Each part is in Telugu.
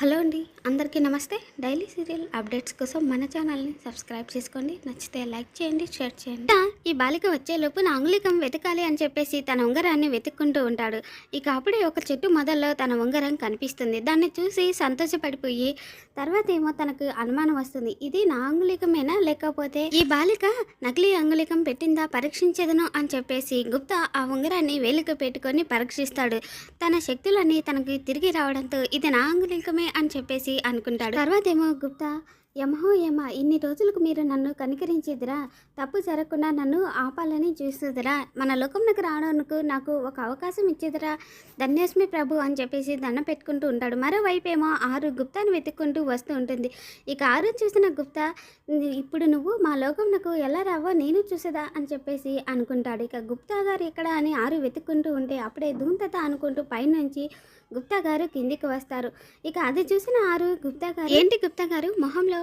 హలో అండి అందరికీ నమస్తే. డైలీ సీరియల్ అప్డేట్స్ కోసం మన ఛానల్ని సబ్స్క్రైబ్ చేసుకోండి. నచ్చితే లైక్ చేయండి షేర్ చేయండి. ఈ బాలిక వచ్చేలోపు నా అంగుళికం వెతకాలి అని చెప్పేసి తన ఉంగరాన్ని వెతుక్కుంటూ ఉంటాడు. ఇక అప్పుడే ఒక చెట్టు మొదల్లో తన ఉంగరం కనిపిస్తుంది. దాన్ని చూసి సంతోషపడిపోయి తర్వాత ఏమో తనకు అనుమానం వస్తుంది. ఇది నా అంగుళికమేనా? లేకపోతే ఈ బాలిక నకిలీ అంగుళికం పెట్టిందా? పరీక్షించదును అని చెప్పేసి గుప్తా ఆ ఉంగరాన్ని వేలిక పెట్టుకొని పరీక్షిస్తాడు. తన శక్తులన్నీ తనకి తిరిగి రావడంతో ఇది నా అంగుళికమే అని చెప్పేసి అనుకుంటాడు. తర్వాత ఏమో గుప్తా యమహో యమ ఇన్ని రోజులకు మీరు నన్ను కనికరించేదిరా. తప్పు జరగకుండా నన్ను ఆపాలని చూస్తుందిరా మన లోకంలోకి రావడానికి నాకు ఒక అవకాశం ఇచ్చేదిరా. ధన్యస్మి ప్రభు అని చెప్పేసి దండం పెట్టుకుంటూ ఉంటాడు. మరోవైపు ఏమో ఆరు గుప్తాను వెతుక్కుంటూ వస్తూ ఉంటుంది. ఇక ఆరు చూసిన గుప్తా ఇప్పుడు నువ్వు మా లోకంలోకి ఎలా రావో నేను చూసేదా? అని చెప్పేసి అనుకుంటాడు. ఇక గుప్తా గారు ఇక్కడ అని ఆరు వెతుక్కుంటూ ఉంటే అప్పుడే దూంతత అనుకుంటూ పైనుంచి గుప్తా గారు కిందికి వస్తారు. ఇక అది చూసిన ఆరు గుప్తా గారు ఏంటి గుప్తా గారు? మొహంలో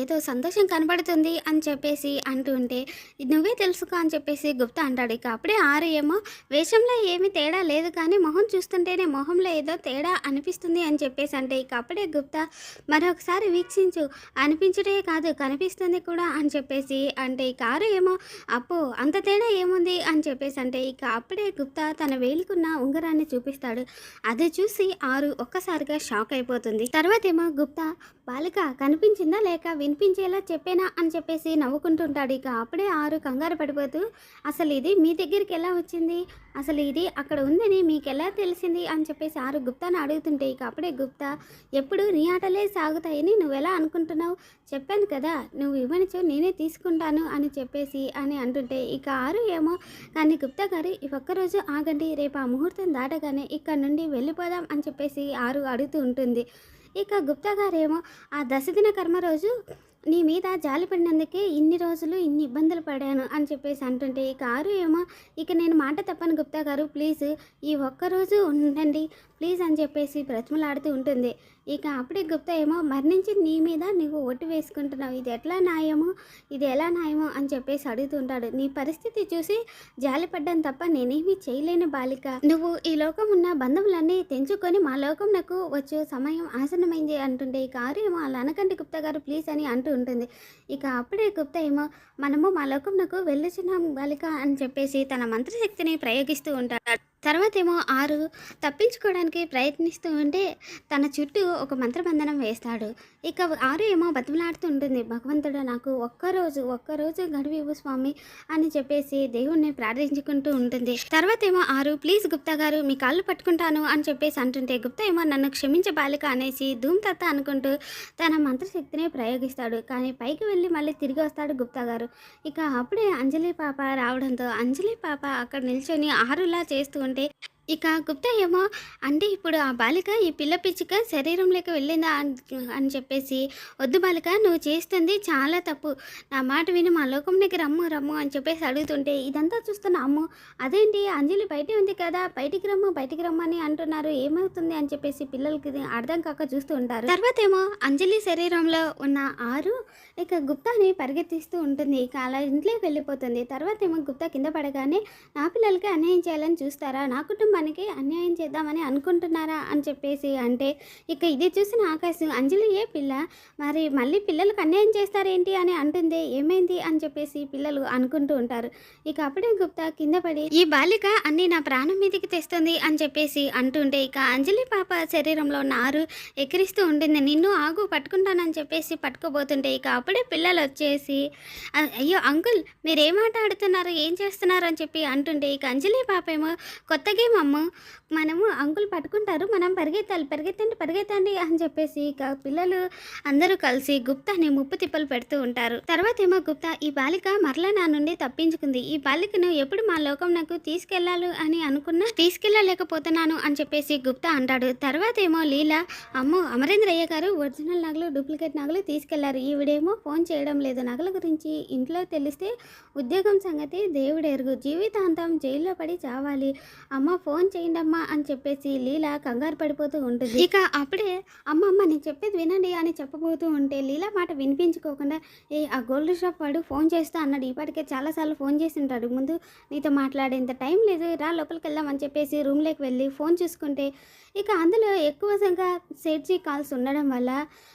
ఏదో సంతోషం కనబడుతుంది అని చెప్పేసి అంటుంటే నువ్వే తెలుసుకో అని చెప్పేసి గుప్తా అంటాడు. ఇక అప్పుడే ఆరు ఏమో వేషంలో ఏమీ తేడా లేదు కానీ మొహం చూస్తుంటేనే మొహంలో ఏదో తేడా అనిపిస్తుంది అని చెప్పేసి అంటే ఇక అప్పుడే గుప్తా మరొకసారి వీక్షించు అనిపించడే కాదు కనిపిస్తుంది కూడా అని చెప్పేసి అంటే ఇక ఆరు ఏమో అప్పు అంత తేడా ఏముంది అని చెప్పేసి అంటే ఇక అప్పుడే గుప్తా తన వేలుకున్న ఉంగరాన్ని చూపిస్తాడు. అది చూసి ఆరు ఒక్కసారిగా షాక్ అయిపోతుంది. తర్వాత ఏమో గుప్తా బాలిక కనిపించిందా? లేక వినిపించేలా చెప్పేనా అని చెప్పేసి నవ్వుకుంటుంటాడు. ఇక అప్పుడే ఆరు కంగారు పడిపోతూ అసలు ఇది మీ దగ్గరికి ఎలా వచ్చింది? అసలు ఇది అక్కడ ఉందని మీకు ఎలా తెలిసింది? అని చెప్పేసి ఆరు గుప్తాను అడుగుతుంటే ఇక అప్పుడే గుప్తా ఎప్పుడు నీ ఆటలే సాగుతాయని నువ్వు ఎలా అనుకుంటున్నావు? చెప్పాను కదా నువ్వు ఇవ్వనిచో నేనే తీసుకుంటాను అని చెప్పేసి అని అంటుంటే ఇక ఆరు ఏమో కానీ గుప్తా గారు ఈ ఒక్కరోజు ఆగండి రేపు ఆ ముహూర్తం దాటగానే ఇక్కడ నుండి వెళ్ళిపోదాం అని చెప్పేసి ఆరు అడుగుతూ ఉంటుంది. ఇక గుప్తా గారేమో ఆ దశదిన కర్మ రోజు నీ మీద జాలి పడినందుకే ఇన్ని రోజులు ఇన్ని ఇబ్బందులు పడాను అని చెప్పేసి అంటుంటే ఇక ఆరు ఏమో ఇక నేను మాట తప్పను గుప్తా గారు ప్లీజ్ ఈ ఒక్కరోజు ఉండండి. ప్లీజ్ అని చెప్పేసి బ్రతిమలాడుతూ ఉంటుంది. ఇక అప్పుడే గుప్తా ఏమో మరణించి నీ మీద నువ్వు ఒట్టు వేసుకుంటున్నావు. ఇది ఎట్లా న్యాయమో? ఇది ఎలా న్యాయమో? అని చెప్పేసి అడుగుతుంటాడు. నీ పరిస్థితి చూసి జాలిపడ్డాను తప్ప నేనేమీ చేయలేని బాలిక. నువ్వు ఈ లోకం ఉన్న బంధువులన్నీ తెంచుకొని మా లోకం నాకు వచ్చే. సమయం ఆసన్నమైంది అంటుండే ఇక ఆరు ఏమో అలా అనకండి గుప్తా గారు ప్లీజ్ అని అంటూ ఉంటుంది. ఇక అప్పుడే గుప్తా ఏమో మనము మా లోకం నాకు వెళ్ళిచిన బాలిక అని చెప్పేసి తన మంత్రశక్తిని ప్రయోగిస్తూ ఉంటాడు. తర్వాత ఏమో ఆరు తప్పించుకోవడానికి ప్రయత్నిస్తూ ఉంటే తన చుట్టూ ఒక మంత్రబంధనం వేస్తాడు. ఇక ఆరు ఏమో బతిమలాడుతూ ఉంటుంది. భగవంతుడు నాకు ఒక్కరోజు ఒక్కరోజు గడివివు స్వామి అని చెప్పేసి దేవుణ్ణి ప్రార్థించుకుంటూ ఉంటుంది. తర్వాత ఏమో ఆరు ప్లీజ్ గుప్తా గారు మీ కాళ్ళు పట్టుకుంటాను అని చెప్పేసి అంటుంటే గుప్తా ఏమో నన్ను క్షమించే బాలిక అనేసి ధూమ్తత్త అనుకుంటూ తన మంత్రశక్తిని ప్రయోగిస్తాడు. కానీ పైకి వెళ్ళి మళ్ళీ తిరిగి వస్తాడు గుప్తా గారు. ఇక అప్పుడే అంజలి పాప రావడంతో అంజలి పాప అక్కడ నిల్చొని ఆరులా చేస్తూ ఉంటే ఇక గుప్తా ఏమో అంటే ఇప్పుడు ఆ బాలిక ఈ పిల్ల పిచ్చుక శరీరంలోకి వెళ్ళిందా అని- అని చెప్పేసి వద్దు బాలిక నువ్వు చేస్తుంది చాలా తప్పు. నా మాట విని మా లోకంలోకి రమ్ము రమ్ము అని చెప్పేసి అడుగుతుంటే ఇదంతా చూస్తున్న అమ్ము అదేంటి అంజలి బయట ఉంది కదా బయటికి రమ్ము బయటికి రమ్మని అంటున్నారు. ఏమవుతుంది అని చెప్పేసి పిల్లలకి అర్థం కాక చూస్తూ ఉంటారు. తర్వాత ఏమో అంజలి శరీరంలో ఉన్న ఆరు ఇక గుప్తాని పరిగెత్తిస్తూ ఉంటుంది. ఇక అలా ఇంట్లోకి వెళ్ళిపోతుంది. తర్వాత ఏమో గుప్తా కింద పడగానే నా పిల్లలకి అన్యాయం చేయాలని చూస్తారా? నా కుటుంబం మనకి అన్యాయం చేద్దామని అనుకుంటున్నారా అని చెప్పేసి అంటే ఇక ఇది చూసిన ఆకాశం అంజలి ఏ పిల్ల? మరి మళ్ళీ పిల్లలకు అన్యాయం చేస్తారేంటి? అని అంటుంది ఏమైంది? అని చెప్పేసి పిల్లలు అనుకుంటూ ఉంటారు. ఇక అప్పుడే గుప్తా కింద పడి ఈ బాలిక అన్ని నా ప్రాణం మీదకి తెస్తుంది అని చెప్పేసి అంటుంటే ఇక అంజలి పాప శరీరంలో నారు ఎక్కిరిస్తూ ఉంటుంది నిన్ను ఆగు పట్టుకుంటానని చెప్పేసి పట్టుకోబోతుంటే ఇక అప్పుడే పిల్లలు వచ్చేసి అయ్యో అంకుల్ మీరు ఏం ఆట ఆడుతున్నారు? ఏం చేస్తున్నారు? అని చెప్పి అంటుంటే ఇక అంజలి పాప ఏమో కొత్త గేమ్ అమ్మ మనము అంకుల్ పట్టుకుంటారు మనం పరిగెత్తాలి పరిగెత్తండి పరిగెత్తండి అని చెప్పేసి ఇక పిల్లలు అందరూ కలిసి గుప్తాని ముప్పు తిప్పలు పెడుతూ ఉంటారు. తర్వాత ఏమో గుప్తా ఈ బాలిక మరలా నా నుండి తప్పించుకుంది. ఈ బాలికను ఎప్పుడు మా లోకం నాకు తీసుకెళ్ళాలి అని అనుకున్నా తీసుకెళ్ళలేకపోతున్నాను అని చెప్పేసి గుప్తా అంటాడు. తర్వాత ఏమో లీల అమ్మో అమరేంద్రయ్య గారు ఒరిజినల్ నగలు డూప్లికేట్ నగలు తీసుకెళ్ళారు. ఈవిడేమో ఫోన్ చేయడం లేదు. నగల గురించి ఇంట్లో తెలిస్తే ఉద్యోగం సంగతి దేవుడెరుగు. జీవితాంతం జైల్లో పడి చావాలి. అమ్మ ఫోన్ ఫోన్ చేయండి అమ్మా అని చెప్పేసి లీల కంగారు పడిపోతూ ఉంటుంది. ఇక అప్పుడే అమ్మ అమ్మ నేను చెప్పేది వినండి అని చెప్పబోతూ ఉంటే లీల మాట వినిపించుకోకుండా ఏ ఆ గోల్డ్ షాప్ వాడు ఫోన్ చేస్తా అన్నాడు. ఇప్పటికే చాలాసార్లు ఫోన్ చేసి ఉంటాడు. ముందు నీతో మాట్లాడేంత టైం లేదు. రా లోపలికి వెళ్దామని చెప్పేసి రూమ్లోకి వెళ్ళి ఫోన్ చూసుకుంటే ఇక అందులో ఎక్కువగా సెర్జీ కాల్స్ ఉండడం వల్ల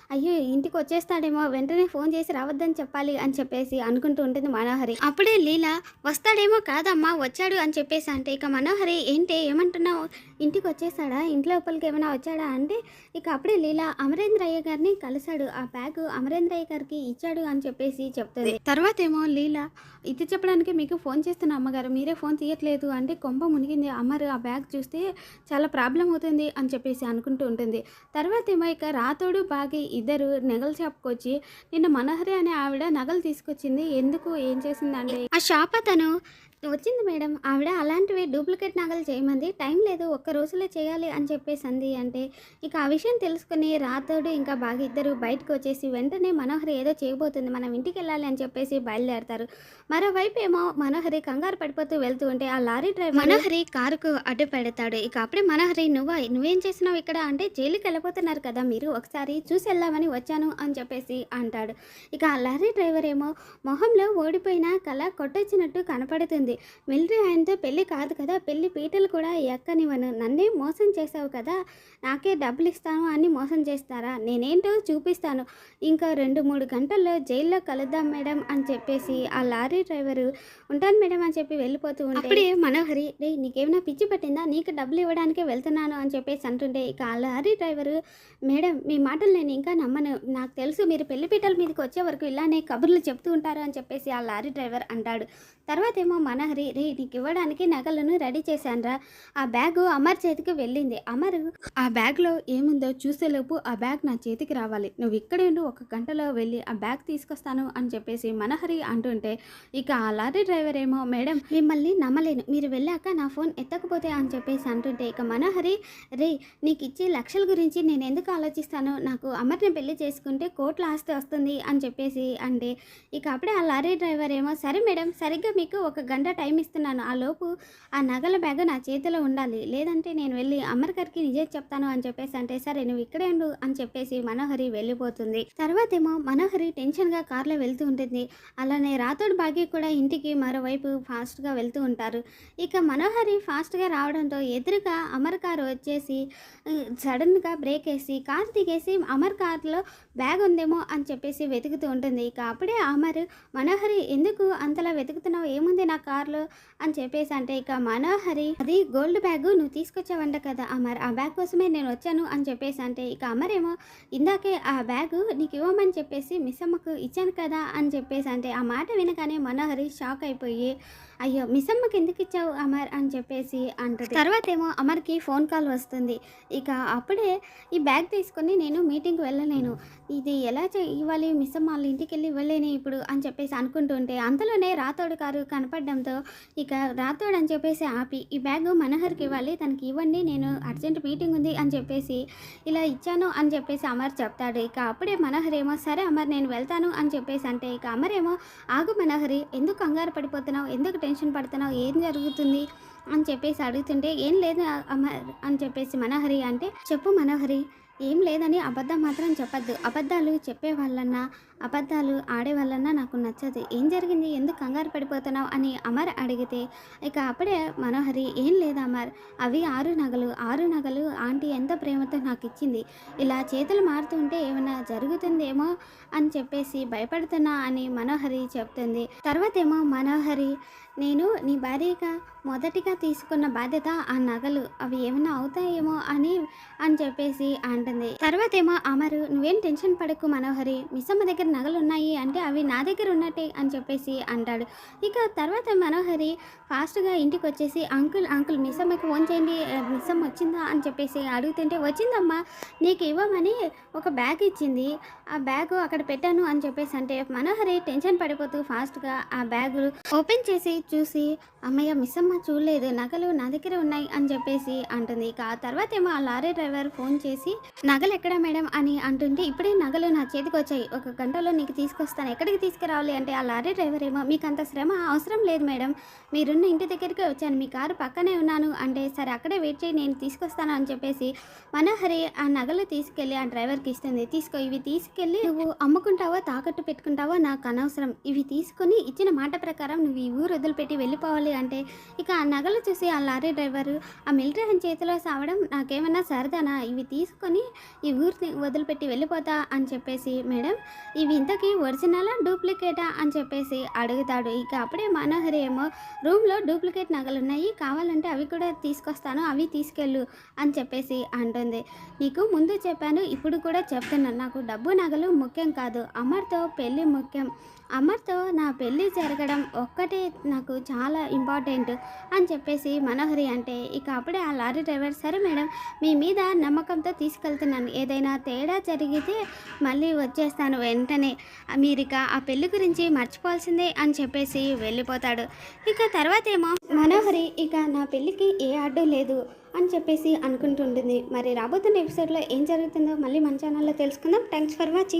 అయ్యో ఇంటికి వచ్చేస్తాడేమో వెంటనే ఫోన్ చేసి రావద్దని చెప్పాలి అని చెప్పేసి అనుకుంటూ ఉంటుంది మనోహరి. అప్పుడే లీల వస్తాడేమో కాదమ్మా వచ్చాడు అని చెప్పేసి అంటే ఇక మనోహరి ఏంటి ఏమంటున్నావు? ఇంటికి వచ్చేసాడా ఇంట్లో లోపలికి ఏమైనా వచ్చాడా? అంటే ఇక అప్పుడే లీల అమరేంద్రయ్య గారిని కలిశాడు ఆ బ్యాగ్ అమరేంద్రయ్య గారికి ఇచ్చాడు అని చెప్పేసి చెప్తుంది. తర్వాత ఏమో లీల ఇది చెప్పడానికి మీకు ఫోన్ చేస్తున్న అమ్మగారు మీరే ఫోన్ తీయట్లేదు అంటే కొంప మునిగింది. అమ్మరు ఆ బ్యాగ్ చూస్తే చాలా ప్రాబ్లం అవుతుంది అని చెప్పేసి అనుకుంటూ ఉంటుంది. తర్వాత ఏమో ఇక రాతోడు బాగి ఇద్దరు నగల షాప్కి వచ్చి నిన్న మనోహరి అనే ఆవిడ నగలు తీసుకొచ్చింది. ఎందుకు? ఏం చేసిందంటే ఆ షాప్ అతను వచ్చింది మేడం. ఆవిడ అలాంటివి డూప్లికేట్ నగలు చేయమంది. టైం లేదు ఒక్క రోజులో చేయాలి అని చెప్పేసి అంది. అంటే ఇక ఆ విషయం తెలుసుకుని రాతోడు ఇంకా బాగా ఇద్దరు బయటకు వచ్చేసి వెంటనే మనోహరి ఏదో చేయబోతుంది. మనం ఇంటికి వెళ్ళాలి అని చెప్పేసి బయలుదేరతారు. మరోవైపు ఏమో మనోహరి కంగారు పడిపోతూ వెళ్తూ ఉంటే ఆ లారీ డ్రైవర్ మనోహరి కారుకు అడ్డు పెడతాడు. ఇక అప్పుడే మనోహరి నువ్వా నువ్వేం చేసినావు ఇక్కడ? అంటే జైలుకి వెళ్ళిపోతున్నారు కదా మీరు ఒకసారి చూసి వెళ్దామని వచ్చాను అని చెప్పేసి అంటాడు. ఇక ఆ లారీ డ్రైవర్ ఏమో మొహంలో ఓడిపోయిన కళ కొట్టొచ్చినట్టు కనపడుతుంది. మిలిటరీ ఆయనతో? పెళ్ళి కాదు కదా. పెళ్ళి పీటలు కూడా ఎక్కనివ్వను నన్నే మోసం చేసావు కదా. నాకే డబ్బులు ఇస్తాను అని మోసం చేస్తారా? నేనేంటో చూపిస్తాను. ఇంకా రెండు మూడు గంటల్లో జైల్లో కలుద్దాం మేడం అని చెప్పేసి ఆ లారీ డ్రైవరు ఉంటాను మేడం అని చెప్పి వెళ్ళిపోతూ ఉంటే అప్పుడే మనోహరి రే నీకేమైనా పిచ్చి పట్టిందా? నీకు డబ్బులు ఇవ్వడానికే వెళ్తున్నాను అని చెప్పేసి అంటుంటే ఇక ఆ లారీ డ్రైవరు మేడం మీ మాటలు నేను ఇంకా నమ్మను. నాకు తెలుసు మీరు పెళ్ళిపీటల మీదకి వచ్చే వరకు ఇలానే కబుర్లు చెప్తూ ఉంటారు అని చెప్పేసి ఆ లారీ డ్రైవర్ అంటాడు. తర్వాత ఏమో మన మనహరి రే నీకు ఇవ్వడానికి నగలను రెడీ చేశానురా ఆ బ్యాగు అమర్ చేతికి వెళ్ళింది. అమర్ ఆ బ్యాగ్లో ఏముందో చూసేలోపు ఆ బ్యాగ్ నా చేతికి రావాలి. నువ్వు ఇక్కడే ఉండి ఒక గంటలో వెళ్ళి ఆ బ్యాగ్ తీసుకొస్తాను అని చెప్పేసి మనహరి అంటుంటే ఇక ఆ లారీ డ్రైవర్ ఏమో మేడం మిమ్మల్ని నమ్మలేను. మీరు వెళ్ళాక నా ఫోన్ ఎత్తకపోతే అని చెప్పేసి అంటుంటే ఇక మనహరి రే నీకు ఇచ్చే లక్షల గురించి నేను ఎందుకు ఆలోచిస్తాను? నాకు అమర్ని పెళ్ళి చేసుకుంటే కోట్ల ఆస్తి వస్తుంది అని చెప్పేసి అంటే ఇక అప్పుడే ఆ లారీ డ్రైవర్ ఏమో సరే మేడం సరిగ్గా మీకు ఒక గంట టైం ఇస్తున్నాను. ఆ లోపు ఆ నగల బ్యాగ్ నా చేతిలో ఉండాలి. లేదంటే నేను వెళ్ళి అమర్ గారికి నిజం చెప్తాను అని చెప్పేసి అంటే సరే నువ్వు ఇక్కడే ఉండు అని చెప్పేసి మనోహరి వెళ్ళిపోతుంది. తర్వాత ఏమో మనోహరి టెన్షన్గా కార్లో వెళ్తూ ఉంటుంది. అలానే రాతోడు భాగ్య కూడా ఇంటికి మరోవైపు ఫాస్ట్గా వెళ్తూ ఉంటారు. ఇక మనోహరి ఫాస్ట్గా రావడంతో ఎదురుగా అమర్ కారు వచ్చేసి సడన్గా బ్రేక్ వేసి కార్ దిగేసి అమర్ కార్లో బ్యాగ్ ఉందేమో అని చెప్పేసి వెతుకుతూ ఉంటుంది. ఇక అప్పుడే అమర్ మనోహరి ఎందుకు అంతలా వెతుకుతున్నావు? ఏముంది? నా కార్లో అని చెప్పేసి అంటే ఇక మనోహరి అది గోల్డ్ బ్యాగ్ నువ్వు తీసుకొచ్చావంట కదా అమర్ ఆ బ్యాగ్ కోసమే నేను వచ్చాను అని చెప్పేసి అంటే ఇక అమర్ ఏమో ఇందాకే ఆ బ్యాగ్ నీకు ఇవ్వమని చెప్పేసి మిస్ అమ్మకు ఇచ్చాను కదా అని చెప్పేసి అంటే ఆ మాట వినగానే మనోహరి షాక్ అయిపోయి అయ్యో మిస్ అమ్మకి ఎందుకు ఇచ్చావు అమర్ అని చెప్పేసి అంటది. తర్వాత ఏమో అమర్కి ఫోన్ కాల్ వస్తుంది. ఇక అప్పుడే ఈ బ్యాగ్ తీసుకొని నేను మీటింగ్కి వెళ్ళలేను. ఇది ఎలా ఇవ్వాలి? మిస్ అమ్మ వాళ్ళ ఇంటికి వెళ్ళి ఇవ్వలేని ఇప్పుడు అని చెప్పేసి అనుకుంటుంటే అంతలోనే రాతోడు కారు కనపడడంతో ఇక రాతోడని అని చెప్పేసి ఆపి ఈ బ్యాగ్ మనోహర్కి ఇవ్వాలి తనకి ఇవ్వండి నేను అర్జెంట్ మీటింగ్ ఉంది అని చెప్పేసి ఇలా ఇచ్చాను అని చెప్పేసి అమర్ చెప్తాడు. ఇక అప్పుడే మనోహర్ ఏమో సరే అమర్ నేను వెళ్తాను అని చెప్పేసి అంటే ఇక అమర్ ఏమో ఆగు మనోహరి ఎందుకు కంగారు పడిపోతున్నావు? ఎందుకు టెన్షన్ పడుతున్నావు? ఏం జరుగుతుంది? అని చెప్పేసి అడుగుతుంటే ఏం లేదు అమర్ అని చెప్పేసి మనోహరి అంటే చెప్పు మనోహరి ఏం లేదని అబద్ధం మాత్రం చెప్పద్దు. అబద్ధాలు చెప్పే వాళ్ళన్నా అబద్ధాలు ఆడే వాళ్ళన్నా నాకు నచ్చదు. ఏం జరిగింది? ఎందుకు కంగారు పడిపోతున్నావు? అని అమర్ అడిగితే ఇక అప్పుడే మనోహరి ఏం లేదు అమర్. అవి ఆరు నగలు. ఆరు నగలు ఆంటీ ఎంత ప్రేమతో నాకు ఇచ్చింది. ఇలా చేతులు మారుతుంటే ఏమైనా జరుగుతుందేమో అని చెప్పేసి భయపడుతున్నా అని మనోహరి చెప్తుంది. తర్వాత ఏమో మనోహరి నేను నీ భార్యగా మొదటిగా తీసుకున్న బాధ్యత ఆ నగలు. అవి ఏమైనా అవుతాయేమో అని అని చెప్పేసి ఉంటుంది తర్వాత ఏమో అమరు నువ్వేం టెన్షన్ పడకు మనోహరి. మిస్సమ్మ దగ్గర నగలు ఉన్నాయి అంటే అవి నా దగ్గర ఉన్నట్టే అని చెప్పేసి అంటాడు. ఇక తర్వాత మనోహరి ఫాస్ట్గా ఇంటికి వచ్చేసి అంకుల్ అంకుల్ మిస్సమ్మకి ఫోన్ చేయండి. మిస్సమ్మ వచ్చిందా? అని చెప్పేసి అడుగుతుంటే వచ్చిందమ్మా నీకు ఇవ్వమని ఒక బ్యాగ్ ఇచ్చింది. ఆ బ్యాగ్ అక్కడ పెట్టాను అని చెప్పేసి అంటే మనోహరి టెన్షన్ పడిపోతూ ఫాస్ట్గా ఆ బ్యాగ్ ఓపెన్ చేసి చూసి అమ్మయ్య మిస్సమ్మ చూడలేదు. నగలు నా దగ్గర ఉన్నాయి అని చెప్పేసి అంటుంది. ఇక ఆ తర్వాత ఏమో ఆ లారీ డ్రైవర్ ఫోన్ చేసి నగలు ఎక్కడా మేడం అని అంటుంటే ఇప్పుడే నగలు నా చేతికి వచ్చాయి ఒక గంటలో నీకు తీసుకొస్తాను. ఎక్కడికి తీసుకురావాలి అంటే ఆ లారీ డ్రైవర్ ఏమో మీకు అంత శ్రమ అవసరం లేదు మేడం. మీరున్న ఇంటి దగ్గరికి వచ్చాను. మీ కారు పక్కనే ఉన్నాను. అంటే సరే అక్కడే వెయిట్ చేయి. నేను తీసుకొస్తాను. అని చెప్పేసి మనోహరి ఆ నగలు తీసుకెళ్ళి ఆ డ్రైవర్కి ఇస్తుంది. తీసుకో ఇవి తీసుకెళ్ళి నువ్వు అమ్ముకుంటావో? తాకట్టు పెట్టుకుంటావో? నాకు అనవసరం. ఇవి తీసుకొని ఇచ్చిన మాట ప్రకారం నువ్వు ఈ ఊరు వదిలిపెట్టి వెళ్ళిపోవాలి. అంటే ఇక ఆ నగలు చూసి ఆ లారీ డ్రైవరు ఆ మిలిటరీ చేతిలో సావడం నాకేమన్నా సరదానా? ఇవి తీసుకొని ఈ ఊరిని వదిలిపెట్టి వెళ్ళిపోతా అని చెప్పేసి మేడం. ఇవి ఇంతకీ ఒరిజినలా డూప్లికేటా అని చెప్పేసి అడుగుతాడు. ఇక అప్పుడే మనోహరి ఏమో రూమ్లో డూప్లికేట్ నగలు ఉన్నాయి కావాలంటే అవి కూడా తీసుకొస్తాను అవి తీసుకెళ్ళు అని చెప్పేసి అంటుంది. నీకు ముందు చెప్పాను ఇప్పుడు కూడా చెప్తున్నాను. నాకు డబ్బు నగలు ముఖ్యం కాదు అమర్తో పెళ్ళి ముఖ్యం. అమర్తో నా పెళ్ళి జరగడం ఒక్కటే నాకు చాలా ఇంపార్టెంట్ అని చెప్పేసి మనోహరి అంటే ఇక అప్పుడే ఆ లారీ డ్రైవర్ సరే మేడం మీ మీద నమ్మకంతో తీసుకెళ్తున్నాను. ఏదైనా తేడా జరిగితే మళ్ళీ వచ్చేస్తాను వెంటనే. మీరు ఇక ఆ పెళ్ళి గురించి మర్చిపోవాల్సిందే అని చెప్పేసి వెళ్ళిపోతాడు. ఇక తర్వాత ఏమో మనోహరి ఇక నా పెళ్ళికి ఏ అడ్డు లేదు అని చెప్పేసి అనుకుంటుంటుంది. మరి రాబోతున్న ఎపిసోడ్లో ఏం జరుగుతుందో మళ్ళీ మన ఛానల్లో తెలుసుకుందాం. Thanks for watching.